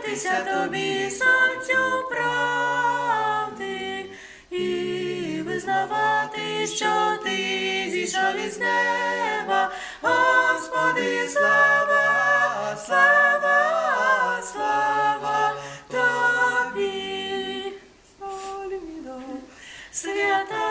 Клонитися тобі, сонцю правди, і визнавати, що ти зійшов із неба, Господи, слава, слава, слава тобі. Свята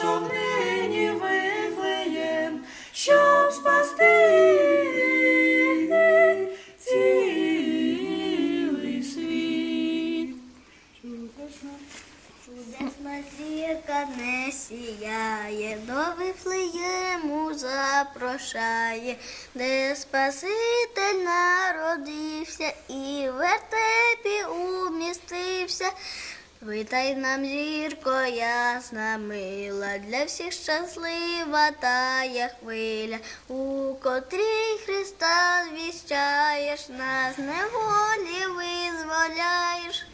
прийшов нині Вифлеєм, щоб спасти світ. Чудесна зірка не сіяє, до Вифлеєму запрошає, де Спаситель народився і в вертепі умістився. Витай нам, зірко, ясна мила, для всіх щаслива тая хвиля, у котрій Христа звіщаєш, нас неволі визволяєш.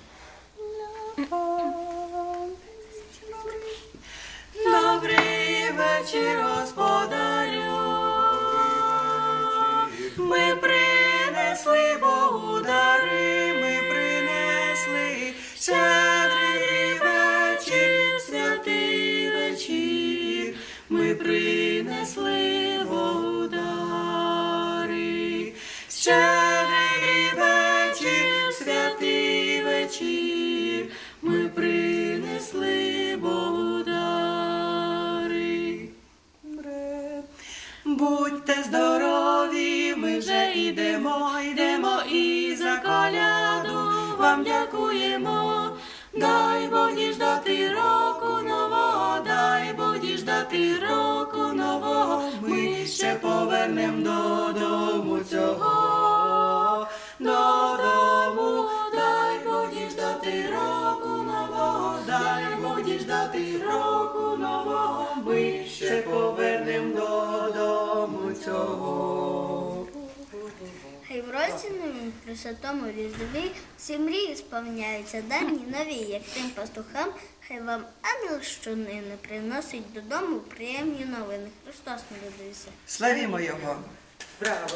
Добрий вечір, господарю. Ми принесли Богу дари, ми принесли принесли Богу дари. Щедрий вечір, святий вечір. Ми принесли Богу Будьте здорові, ми вже йдемо, йдемо і за коляду вам дякуємо. Дай Бог діждати року нового, дай Бог діждати року ще повернем додому В при різдві всі мрії сповняються дані нові, як тим пастухам, хай вам ангел щонини приносить додому приємні новини. Христос народився. Славімо його. Браво.